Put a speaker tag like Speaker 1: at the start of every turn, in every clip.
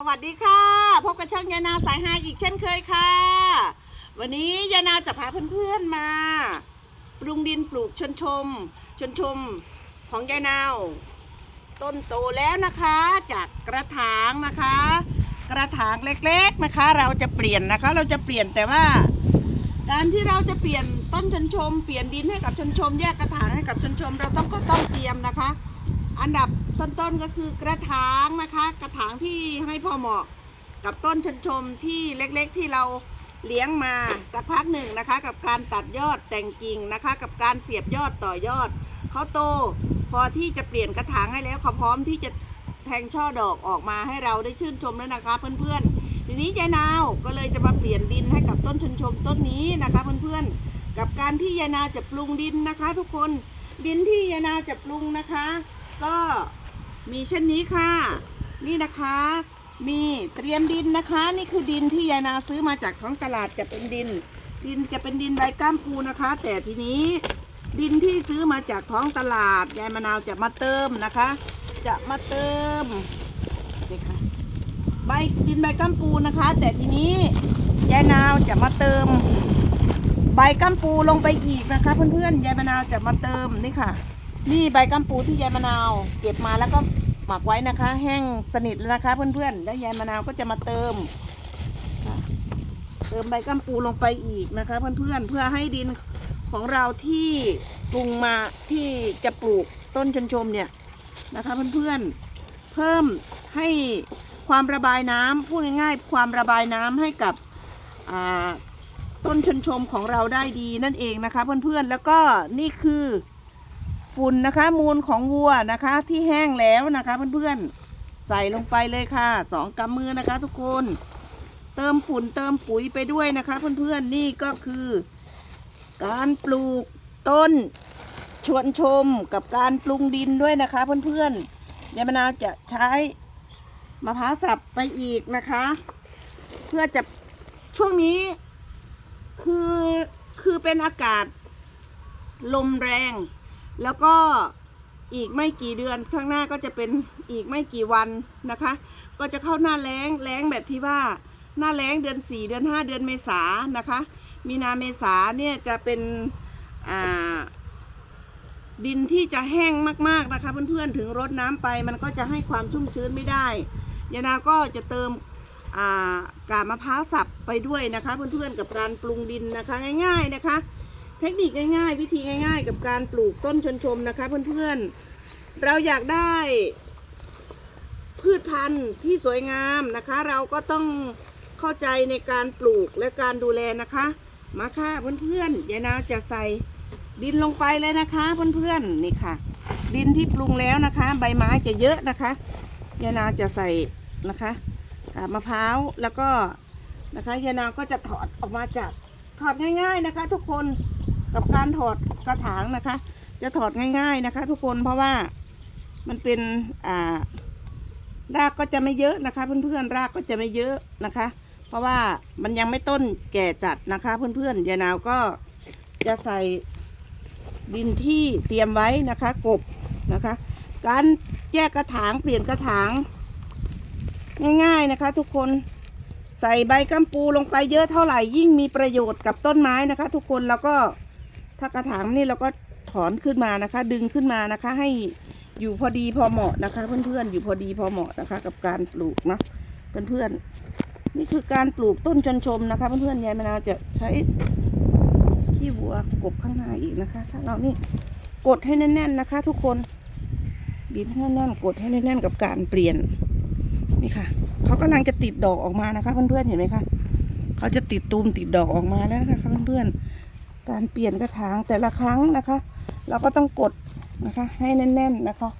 Speaker 1: สวัสดีค่ะ พบกับช่องยานาสายฮาอีกเช่นเคยค่ะ วันนี้ยานาจะพาเพื่อนๆมาปรุงดินปลูกชนชม ชนชมของยายนาวต้นโตแล้วนะคะจากกระถางนะคะ กระถางเล็กๆนะคะ เราจะเปลี่ยนนะคะ เราจะเปลี่ยนแต่ว่า การที่เราจะเปลี่ยนต้นชนชม เปลี่ยนดินให้กับชนชม แยกกระถางให้กับชนชม เราต้องก็ต้องเตรียมนะคะ อันดับ ต้นๆก็คือกระถางนะคะ กระถางที่ให้พอเหมาะกับต้นชนชมที่เล็กๆที่เราเลี้ยงมาสักพักหนึ่งนะคะ กับการตัดยอดแต่งกิ่งนะคะ กับการเสียบยอดต่อยอดเขาโต พอที่จะเปลี่ยนกระถางให้แล้วเขาพร้อมที่จะแทงช่อดอกออกมาให้เราได้ชื่นชมแล้วนะคะเพื่อนๆ ทีนี้ยายนาวก็เลยจะมาเปลี่ยนดินให้กับต้นชนชมต้นนี้นะคะเพื่อนๆ กับการที่ยายนาวจะปรุงดินนะคะ ทุกคนดินที่ยายนาวจะปรุงนะคะ ก็ มีเช่นนี้ค่ะ นี่นะคะมีเตรียมดินนะคะ นี่คือดินที่ยายนาซื้อมาจากท้องตลาดจะเป็นดิน ดินจะเป็นดินใบก้ามปูนะคะ แต่ทีนี้ดินที่ซื้อมาจากท้องตลาดยายมะนาวจะมาเติมนะคะ จะมาเติมนี่ค่ะใบดินใบก้ามปูนะคะ แต่ทีนี้ยายนาวจะมาเติม ใบก้ามปูลงไปอีกนะคะ เพื่อนๆยายมะนาวจะมาเติมนี่ค่ะ นี่ใบกัมปูที่ยายมะนาว เก็บมาแล้วก็หมักไว้นะคะ แห้งสนิทแล้วนะคะ เพื่อนๆ แล้วยายมะนาวก็จะมาเติม เติมใบกัมปูลงไปอีกนะคะ เพื่อนๆ เพื่อให้ดินของเราที่ปรุงมาที่จะปลูกต้นชนชมเนี่ยนะคะ เพื่อนๆ เพิ่มให้ความระบายน้ำพูดง่ายๆ ความระบายน้ำให้กับต้นชนชมของเราได้ดีนั่นเองนะคะ เพื่อนๆ แล้วก็นี่คือ ฝุ่นนะคะ มูลของวัวนะคะ ที่แห้งแล้วนะคะเพื่อนๆใส่ลงไปเลยค่ะสองกำมือนะคะ ทุกคนเติมฝุ่นเติมปุ๋ยไปด้วยนะคะ เพื่อนๆนี่ก็คือ การปลูกต้นชวนชมกับการปรุงดินด้วยนะคะ เพื่อนๆยายมะนาวจะใช้มะพร้าวสับไปอีกนะคะ เพื่อจะช่วงนี้คือคือเป็นอากาศลมแรง แล้วก็อีกไม่กี่เดือนข้างหน้าก็จะเป็นอีกไม่กี่วันนะคะ ก็จะเข้าหน้าแล้งแล้งแบบที่ว่าหน้าแล้งเดือน 4 เดือน 5 เดือนเมษานะคะ มีนาเมษาเนี่ยจะเป็นดินที่จะแห้งมากๆนะคะเพื่อนๆถึงรดน้ำไปมันก็จะให้ความชุ่มชื้นไม่ได้ยานาก็จะเติมอ่ากาบมะพร้าวสับไปด้วยนะคะเพื่อนๆกับการปรุงดินนะคะง่าย ๆนะคะ เทคนิคง่ายๆ วิธีง่าย ๆ กับการปลูกต้นชนชมนะคะเพื่อนๆ เราอยากได้พืชพันธุ์ที่สวยงามนะคะ เราก็ต้องเข้าใจในการปลูกและการดูแลนะคะ มาค่ะเพื่อนๆยายนาวจะใส่ดินลงไปเลยนะคะเพื่อนๆนี่ค่ะ ดินที่ปรุงแล้วนะคะ ใบไม้จะเยอะนะคะยายนาวจะใส่นะคะกาบมะพร้าวแล้วก็นะคะยายนาวก็จะถอดออกมาจากถอดง่าย ๆนะคะ ทุกคน กับการถอดกระถางนะคะ จะถอดง่ายๆนะคะ ทุกคนเพราะว่ามันเป็นอ่ารากก็จะไม่เยอะนะคะ เพื่อนๆรากก็จะไม่เยอะนะคะ เพราะว่ามันยังไม่ต้นแก่จัดนะคะ เพื่อนๆยายนาวก็จะใส่ดินที่เตรียมไว้นะคะกบนะคะ การแยกกระถางเปลี่ยนกระถางง่ายๆนะคะ ทุกคนใส่ใบกัมปูลงไปเยอะเท่าไหร่ยิ่งมีประโยชน์กับต้นไม้นะคะ ทุกคนแล้วก็ ถ้ากระถางนี่เราก็ถอนขึ้นมานะคะ ดึงขึ้นมานะคะ ให้อยู่พอดีพอเหมาะนะคะ เพื่อนๆอยู่พอดีพอเหมาะนะคะ กับการปลูกเนาะเพื่อนๆนี่คือการปลูกต้นชนชมนะคะ เพื่อนๆยายมะนาวจะใช้ขี้วัวกบข้างในอีกนะคะ ถ้าเรานี่กดให้แน่น ๆนะคะ ทุกคนบีบให้แน่นๆกดให้แน่นๆกับการเปลี่ยนนี่ค่ะเขากำลังจะติดดอกออกมานะคะ เพื่อนๆเห็นไหมคะเขาจะติดตูมติดดอกออกมาแล้วนะคะเพื่อนๆ การเปลี่ยนกระถางแต่ละครั้งนะคะ เราก็ต้องกดนะคะให้แน่น ๆนะคะ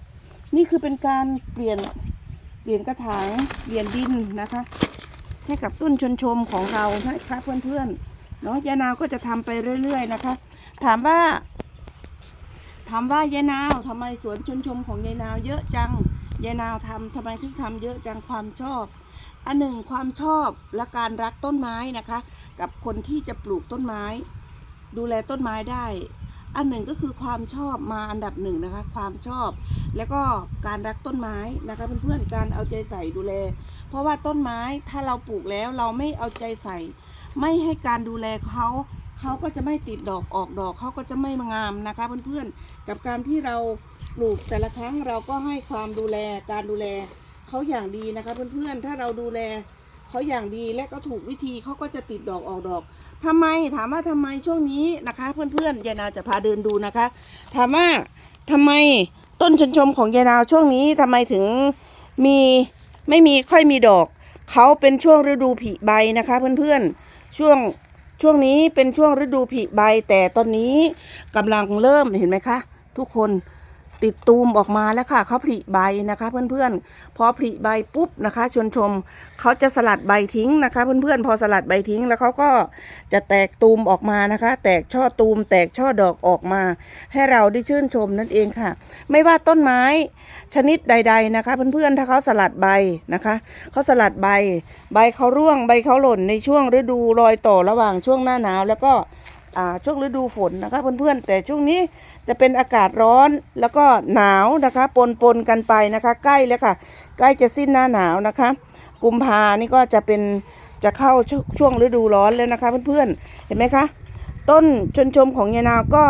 Speaker 1: นี่คือเป็นการเปลี่ยนเปลี่ยนกระถางเปลี่ยนดินนะคะ ให้กับต้นชนชมของเรานะคะเพื่อนๆเนาะยานาวก็จะทำไปเรื่อย ๆนะคะ ถามว่า ถามว่ายายนาวทำไมสวนชนชมของยายนาวเยอะจังยายนาวทำทำไมถึงทำเยอะจังความชอบ อันหนึ่งความชอบและการรักต้นไม้นะคะ กับคนที่จะปลูกต้นไม้ ดูแลต้นไม้ได้ อันหนึ่งก็คือความชอบมาอันดับหนึ่งนะคะ ความชอบ แล้วก็การรักต้นไม้นะคะเพื่อนๆการเอาใจใส่ดูแล เพราะว่าต้นไม้ถ้าเราปลูกแล้วเราไม่เอาใจใส่ ไม่ให้การดูแลเขาเขาก็จะไม่ติดดอกออกดอกเขาก็จะไม่งามนะคะเพื่อนๆกับการที่เราปลูกแต่ละครั้งเราก็ให้ความดูแลการดูแลเขาอย่างดีนะคะเพื่อนๆถ้าเราดูแล เขาอย่างดีและก็ถูกวิธีเขาก็จะติดดอกออกดอกทำไมถามว่าทำไมช่วงนี้นะคะ เพื่อนๆยายนาจะพาเดินดูนะคะ ถามว่าทำไมต้นชนชมของยายนาช่วงนี้ทำไมถึงมีไม่มีค่อยมีดอกเขาเป็นช่วงฤดูผลิใบนะคะ เพื่อนๆช่วงช่วงนี้เป็นช่วงฤดูผลิใบแต่ตอนนี้กำลังเริ่มเห็นไหมคะ ทุกคน ติดตูมออกมาแล้วค่ะเขาผลิใบนะคะเพื่อนๆพอผลิใบปุ๊บนะคะชวนชมเขาจะสลัดใบทิ้งนะคะ เพื่อนๆพอสลัดใบทิ้งแล้วเขาก็จะแตกตูมออกมานะคะ แตกช่อตูม แตกช่อดอกออกมา ให้เราได้ชื่นชมนั่นเองค่ะ ไม่ว่าต้นไม้ชนิดใด ๆนะคะ เพื่อนๆถ้าเขาสลัดใบนะคะเขาสลัดใบ ใบเขาร่วงใบเขาหล่นในช่วงฤดูรอยต่อระหว่างช่วงหน้าหนาวแล้วก็ช่วงฤดูฝนนะคะเพื่อนๆแต่ช่วงนี้ จะเป็นอากาศร้อนแล้วก็หนาวนะคะปนปนๆกันไปนะคะ ใกล้แล้วค่ะ ใกล้จะสิ้นหน้าหนาวนะคะ กุมภานี่ก็จะเป็นจะเข้าช่วงช่วงฤดูร้อนแล้วนะคะ เพื่อนๆเห็นไหมคะ ต้นชนชมของยายนาวก็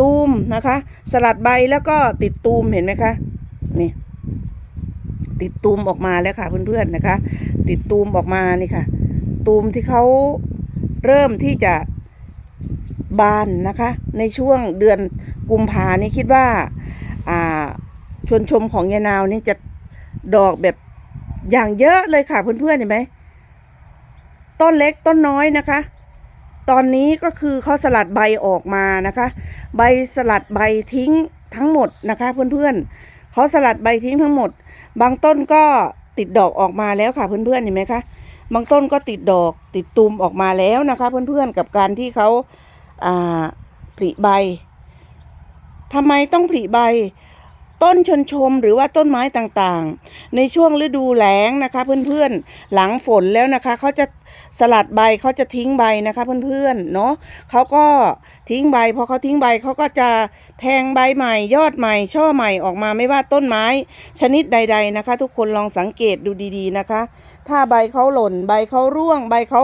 Speaker 1: ตูมนะคะ สลัดใบแล้วก็ติดตูมเห็นไหมคะนี่ติดตูมออกมาแล้วค่ะเพื่อนๆนะคะ ติดตูมออกมานี่ค่ะ ตูมที่เขาเริ่มที่จะ บานนะคะ ในช่วงเดือนกุมภานี่คิดว่าชวนชมของยายนาวนี่จะดอกแบบอย่างเยอะเลยค่ะเพื่อนๆเห็นไหมต้นเล็กต้นน้อยนะคะ ตอนนี้ก็คือเขาสลัดใบออกมานะคะ ใบสลัดใบทิ้งทั้งหมดนะคะ เพื่อนๆเขาสลัดใบทิ้งทั้งหมด บางต้นก็ติดดอกออกมาแล้วค่ะเพื่อนๆเห็นไหมคะบางต้นก็ติดดอกติดตูมออกมาแล้วนะคะ เพื่อนๆกับการที่เขา ผลิใบทำไมต้องผลิใบ ต้นชนชมหรือว่าต้นไม้ต่างๆ ในช่วงฤดูแล้งนะคะ เพื่อนๆหลังฝนแล้วนะคะเขาจะ สลัดใบเขาจะทิ้งใบนะคะเพื่อนๆเนาะเขาก็ทิ้งใบพอเขาทิ้งใบเขาก็จะแทงใบใหม่ยอดใหม่ช่อใหม่ออกมาไม่ว่าต้นไม้ ชนิดใด ๆนะคะ ทุกคนลองสังเกตดูดีๆนะคะ ถ้าใบเขาหล่นใบเขาร่วง ใบเขา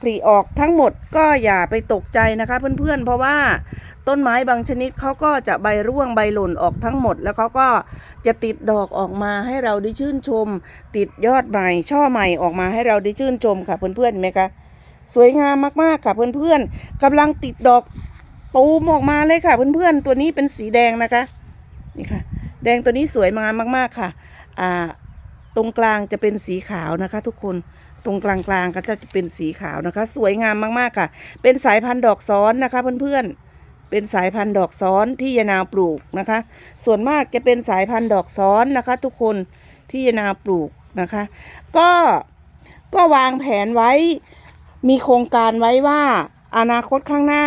Speaker 1: ผลิออกทั้งหมดก็อย่าไปตกใจนะคะเพื่อนๆ เพราะว่าต้นไม้บางชนิดเขาก็จะใบร่วงใบหล่นออกทั้งหมด แล้วเขาก็จะติดดอกออกมาให้เราได้ชื่นชม ติดยอดใหม่ช่อใหม่ออกมาให้เราได้ชื่นชมค่ะเพื่อนๆเห็นไหมคะสวยงามมากๆค่ะเพื่อนๆกำลังติดดอกตูมออกมาเลยค่ะเพื่อนๆตัวนี้เป็นสีแดงนะคะนี่ค่ะ แดงตัวนี้สวยงามมากๆค่ะอ่าตรงกลางจะเป็นสีขาวนะคะ ทุกคนตรงกลางๆก็จะเป็นสีขาวนะคะ สวยงามมากๆค่ะ เป็นสายพันธุ์ดอกซ้อนนะคะเพื่อนๆ เป็นสายพันธุ์ดอกซ้อนที่ยานาวปลูกนะคะ ส่วนมากจะเป็นสายพันธุ์ดอกซ้อนนะคะ ทุกคนที่ยานาวปลูกนะคะ ก็ ก็วางแผนไว้ มีโครงการไว้ว่าอนาคตข้างหน้า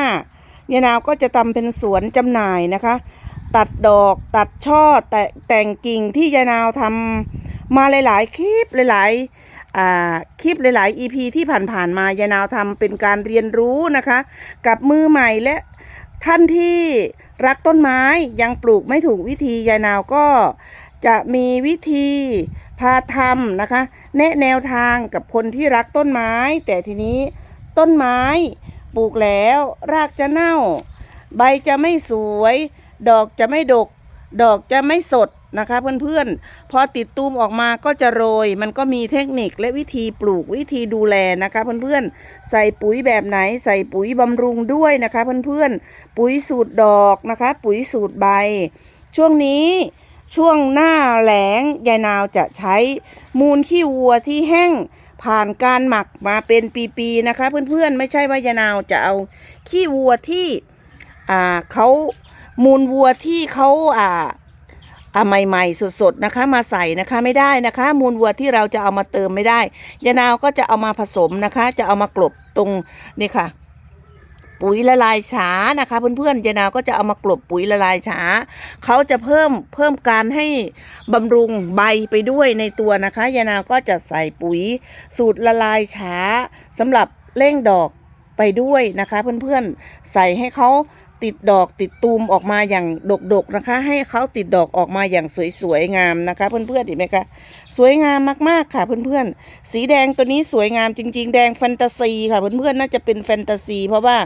Speaker 1: ยายนาวก็จะทำเป็นสวนจำหน่ายนะคะ ตัดดอกตัดช่อแต่แต่งกิ่งที่ยายนาวทำมาหลาย ๆ คลิปหลายๆคลิปหลาย ๆ EP ที่ผ่าน ๆ มายายนาวทำเป็นการเรียนรู้นะคะ กับมือใหม่และท่านที่รักต้นไม้ยังปลูกไม่ถูกวิธียายนาวก็ จะมีวิธีพาทำนะคะ แนะแนวทางกับคนที่รักต้นไม้ แต่ทีนี้ต้นไม้ปลูกแล้ว รากจะเน่า ใบจะไม่สวย ดอกจะไม่ดก ดอกจะไม่สดนะคะเพื่อนๆ พอติดตูมออกมาก็จะโรย มันก็มีเทคนิคและวิธีปลูกวิธีดูแลนะคะเพื่อนๆ ใส่ปุ๋ยแบบไหน ใส่ปุ๋ยบำรุงด้วยนะคะเพื่อนๆ ปุ๋ยสูตรดอกนะคะ ปุ๋ยสูตรใบ ช่วงนี้ ช่วงหน้าแล้งยายนาวจะใช้มูลขี้วัวที่แห้งผ่านการหมักมาเป็นปีๆนะคะ เพื่อนๆไม่ใช่ว่ายายนาวจะเอาขี้วัวที่อ่าเขามูลวัวที่เขาอ่าอะใหม่ๆสดๆนะคะ มาใส่นะคะไม่ได้นะคะ มูลวัวที่เราจะเอามาเติมไม่ได้ยานาวก็จะเอามาผสมนะคะ จะเอามากลบตรงนี่ค่ะ ปุ๋ยละลายช้านะคะ เพื่อนๆยานาก็จะเอามากลบปุ๋ยละลายช้าเขาจะเพิ่มเพิ่มการให้บำรุงใบไปด้วยในตัวนะคะยานาก็จะใส่ปุ๋ยสูตรละลายช้าสำหรับเร่งดอกไปด้วยนะคะ เพื่อนๆใส่ให้เขา ติดดอกติดตูมออกมาอย่างดกๆนะคะ ให้เขาติดดอกออกมาอย่างสวยๆงามนะคะ เพื่อนๆเห็นไหมคะสวยงามมากๆค่ะเพื่อนๆ สีแดงตัวนี้สวยงามจริง ๆ แดงแฟนตาซีค่ะเพื่อนๆน่าจะเป็นแฟนตาซี เพราะว่า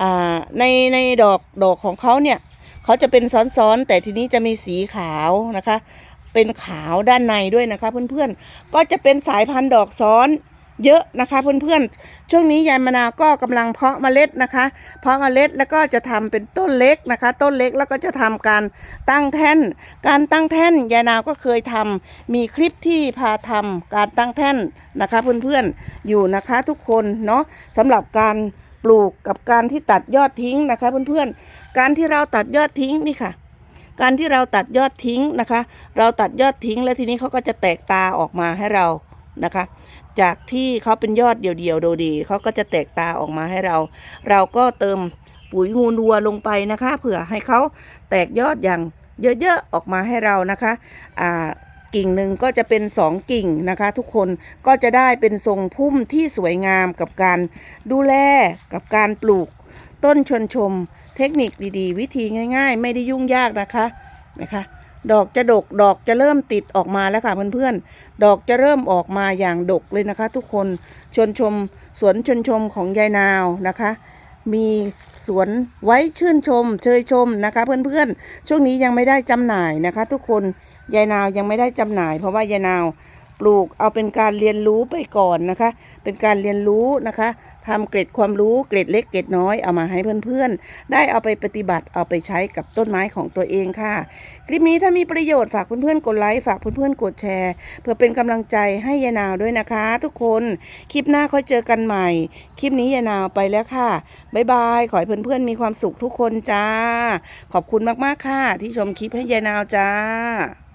Speaker 1: อ่าในในดอกดอกของเขาเนี่ยเขาจะเป็นซ้อนๆ แต่ทีนี้จะมีสีขาวนะคะ เป็นขาวด้านในด้วยนะคะ เพื่อนๆก็จะเป็นสายพันธุ์ดอกซ้อน เยอะนะคะเพื่อนๆ ช่วงนี้ยายมะนาวก็กำลังเพาะเมล็ดนะคะ เพาะเมล็ดแล้วก็จะทำเป็นต้นเล็กนะคะ ต้นเล็กแล้วก็จะทำการตั้งแท่น การตั้งแท่นยายนาวก็เคยทำมีคลิปที่พาทำการตั้งแท่นนะคะเพื่อนๆอยู่นะคะทุกคนเนาะสำหรับการปลูกกับการที่ตัดยอดทิ้งนะคะเพื่อนๆ การที่เราตัดยอดทิ้งนี่ค่ะ การที่เราตัดยอดทิ้งนะคะ เราตัดยอดทิ้งแล้วทีนี้เขาก็จะแตกตาออกมาให้เรานะคะ จากที่เขาเป็นยอดเดี่ยวๆโดดีเขาก็จะแตกตาออกมาให้เรา เราก็เติมปุ๋ยมูลวัวลงไปนะคะเผื่อให้เขาแตกยอดอย่างเยอะๆออกมาให้เรานะคะอ่ากิ่งหนึ่งก็จะเป็นสองกิ่งนะคะ ทุกคนก็จะได้เป็นทรงพุ่มที่สวยงามกับการดูแลกับการปลูก ต้นชวนชม เทคนิคดีๆ วิธีง่าย ๆ ไม่ได้ยุ่งยากนะคะนะคะ ดอกจะดกดอกจะเริ่มติดออกมาแล้วค่ะเพื่อนๆ ดอกจะเริ่มออกมาอย่างดกเลยนะคะ ทุกคนชวนชมสวนชวนชมของยายนาวนะคะ มีสวนไว้ชื่นชม เชยชมนะคะ เพื่อนๆ ช่วงนี้ยังไม่ได้จำหน่ายนะคะ ทุกคนยายนาวยังไม่ได้จำหน่าย เพราะว่ายายนาวปลูกเอาเป็นการเรียนรู้ไปก่อนนะคะ เป็นการเรียนรู้นะคะ ทำเกร็ดความรู้เกร็ดเล็กเกร็ดน้อยเอามาให้เพื่อนๆ ได้เอาไปปฏิบัติเอาไปใช้กับต้นไม้ของตัวเองค่ะ คลิปนี้ถ้ามีประโยชน์ฝากเพื่อนๆกดไลค์ฝากเพื่อนๆกดแชร์ เพื่อเป็นกำลังใจให้ยายนาวด้วยนะคะ ทุกคนคลิปหน้าค่อยเจอกันใหม่ คลิปนี้ยายนาวไปแล้วค่ะบ๊ายบายขอให้เพื่อนๆมีความสุขทุกคนจ้า ขอบคุณมากๆค่ะ ที่ชมคลิปให้ยายนาวจ้า